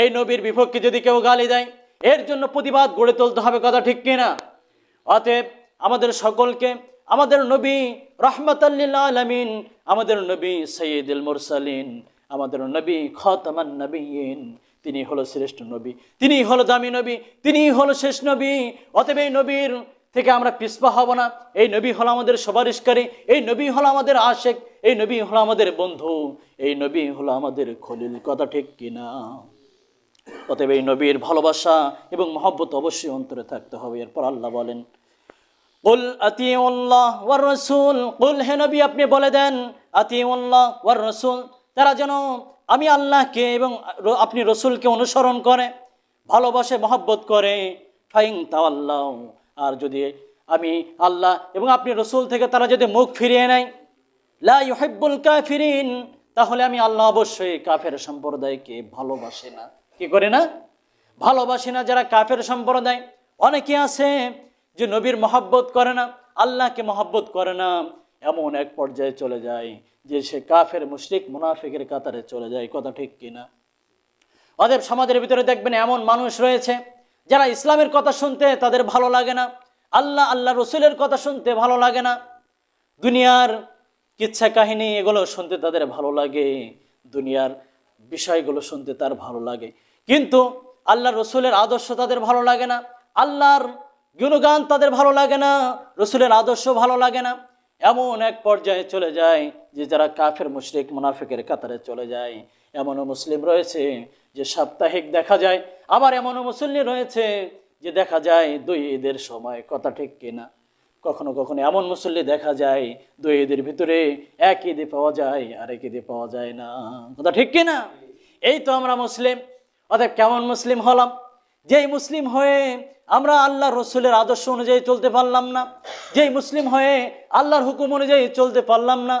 এই নবীর বিপক্ষে যদি কেউ গালি দেয়, এর জন্য প্রতিবাদ গড়ে তুলতে হবে কথা ঠিক কিনা? অতএব আমাদের সকলকে, আমাদের নবী রহমতাল্লিল আলমিন, আমাদের নবী সৈয়দুল মুরসালিন, আমাদের নবী খতমান নবীন তিনি হলো শ্রেষ্ঠ নবী, তিনি হলো দামি নবী, তিনি হলো শেষ নবী। অতএব এই নবীর থেকে আমরা পিসপা হব না। এই নবী হলো আমাদের সুপারিশকারী, এই নবী হলো আমাদের আশেক, এই নবী হলো আমাদের বন্ধু, এই নবী হলো আমাদের খলিল, কথা ঠিক কিনা? অতএব এই নবীর ভালোবাসা এবং মহব্বত অবশ্যই অন্তরে থাকতে হবে। এরপর আল্লাহ বলেন, কুল আতিউল্লাহ ওয়ার রসুল। কুল, হে নবী, আপনি বলে দেন, আতিউল্লাহ ওয়ার রসুল। তারা যেন আমি আল্লাহকে এবং আপনি রসুলকে অনুসরণ করে, ভালোবাসে, মহব্বত করে। ফাইং তাওয়াল্লাহ আর যদি আমি আল্লাহ এবং আপনি রসুল থেকে তারা যদি মুখ ফিরিয়ে নেয়, লা ইউহিব্বুল কাফিরিন, তাহলে আমি আল্লাহ অবশ্যই কাফের সম্প্রদায়কে ভালোবাসে না। কি করে না? ভালোবাসে না যারা কাফের সম্প্রদায়। অনেকে আছে যে নবীর মহব্বত করে না, আল্লাহকে মহব্বত করে না। এমন এক পর্যায়ে চলে যায় যে সে কাফের, মুশরিক, মুনাফিকের কাতারে চলে যায়। কথা ঠিক কিনা অতএব সমাজের ভিতরে দেখবেন এমন মানুষ রয়েছে যারা ইসলামের কথা শুনতে তাদের ভালো লাগে না। আল্লাহ আল্লাহ রসুলের কথা শুনতে ভালো লাগে না। দুনিয়ার কিচ্ছা কাহিনী এগুলো শুনতে তাদের ভালো লাগে। দুনিয়ার বিষয়গুলো শুনতে তার ভালো লাগে। কিন্তু আল্লাহ রসুলের আদর্শ তাদের ভালো লাগে না। আল্লাহর গুণগান তাদের ভালো লাগে না, রসুলের আদর্শ ভালো লাগে না। এমন এক পর্যায়ে চলে যায় যে যারা কাফের, মুশরিক, মুনাফিকের কাতারে চলে যায়। এমনও মুসলিম রয়েছে যে সাপ্তাহিক দেখা যায়। আবার এমনও মুসল্লি রয়েছে যে দেখা যায় দুই ঈদের সময়, কথা ঠিক কিনা। কখনো কখনো এমন মুসল্লি দেখা যায়, দুই ঈদের ভিতরে এক ঈদে পাওয়া যায়, আরেক ঈদে পাওয়া যায় না। কথা ঠিক কিনা? এই তো আমরা মুসলিম। অতএব কেমন মুসলিম হলাম? যেই মুসলিম হয়ে আমরা আল্লাহ রসুলের আদর্শ অনুযায়ী চলতে পারলাম না, যেই মুসলিম হয়ে আল্লাহর হুকুম অনুযায়ী চলতে পারলাম না